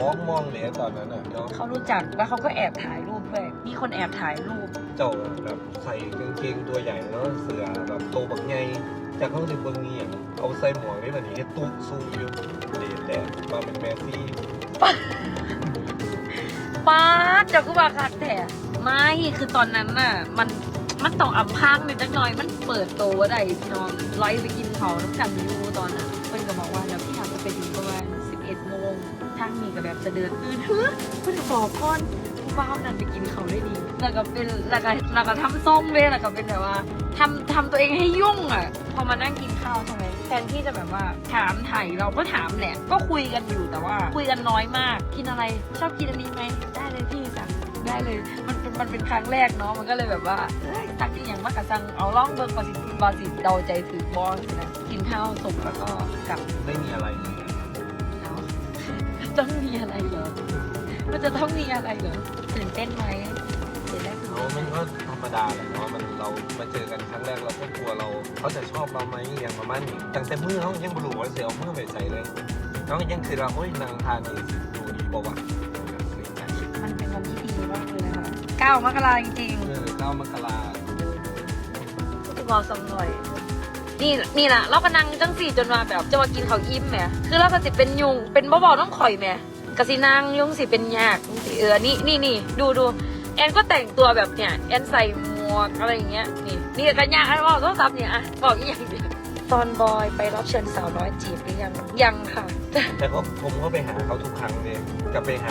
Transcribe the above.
มองมองเหลยตอนนั้นน่ะเนาะเขารู้จักแล้วเขาก็แอบถ่ายรูปด้วยมีคนแอบถ่ายรูป เจ้าแบบใส่กางเกงตัวใหญ่เนาะเสือแบบโตบักใหญ่จากข้างสิบเบิ้งนี่อย่างเอาใส่หมวกนี่แบบนี้ให้ตุ๊กซูอยู่เดดแดดมาเป็นแมซี่ป้าดเจ้าก็ว่าคัดแต่ไม่คือตอนนั้นน่ะ มันมันต้องอำพรางในจักหน่อยมันเปิดโตว่าได้พี่น้องร้อยไปกินเขาน้ำกันอยู่ตอนนั้น ทางนี้ก็แบบจะเดินตื่นเฮ้ยเพิ่นบอกก่อนผู้บ่าวนั่นไปกินเขาได้ดีแล้วก็เป็นแล้วก็แล้วก็ทำส้มเลยแล้วก็เป็นแบบว่าทำทำตัวเองให้ยุ่งอะ พอมานั่งกินข้าวใช่ไหมแทนที่จะแบบว่าถามไถ่เราก็ถามแหละ ก็คุยกันอยู่แต่ว่า คุยกันน้อยมาก กินอะไรชอบกินอันนี้ไหมได้เลยพี่สั่งได้เลย มันเป็นมันเป็นครั้งแรกเนาะมันก็เลยแบบว่าตักอีกอย่างมากกะสั่งเอาล่องเบิร์กบาสิบาสิเดาใจถือบอลนะกินข้าวสุกแล้วก็กลับไม่มีอะไรเลย ต้องมีอะไรเหรอ มันจะต้องมีอะไรเหรอตื่นเต้นไหมเดี๋ยวได้ตื่นเขาเต้นไหมมันก็ธรรมดาแหละเนาะมันเรามาเจอกันครั้งแรกเราก็กลัวเราเขาจะชอบเราไหมอย่างประมาณนี้ตั้งแต่มือเขายังบรู้ว่าเสียเอามือไปใส่เลยน้องยังคือเราโอ้ยนางทานนี่ดูดีบอกว่ามันเป็นวันที่ดีมากเลยนะคะเก้ามกราจริงเออเก้ามกราๆจะบอกสักหน่อย นี่นี่แหละเราก็นั่งจังสี่จนมาแบบจะมากินเขาวอิ่มแหมคือเราก็สิเป็นยุงเป็นบ่บ่ต้องข่อยแหมกะสินางยุงสิเป็นยากจังสิเออนี่นี่นี่ดูดูแอนก็แต่งตัวแบบเนี่ยแอนใส่หมวกอะไรอย่างเงี้ยนี่นี่กันยากไอ้บอกต้องซับเนี่ยอะบอกอีกอย่างเดียวตอนบอยไปรับเชิญสาวน้อยจีบหรือยังยังค่ะ แต่ก็ผมก็ไปหาเขาทุกครั้งเลยกลับไปหา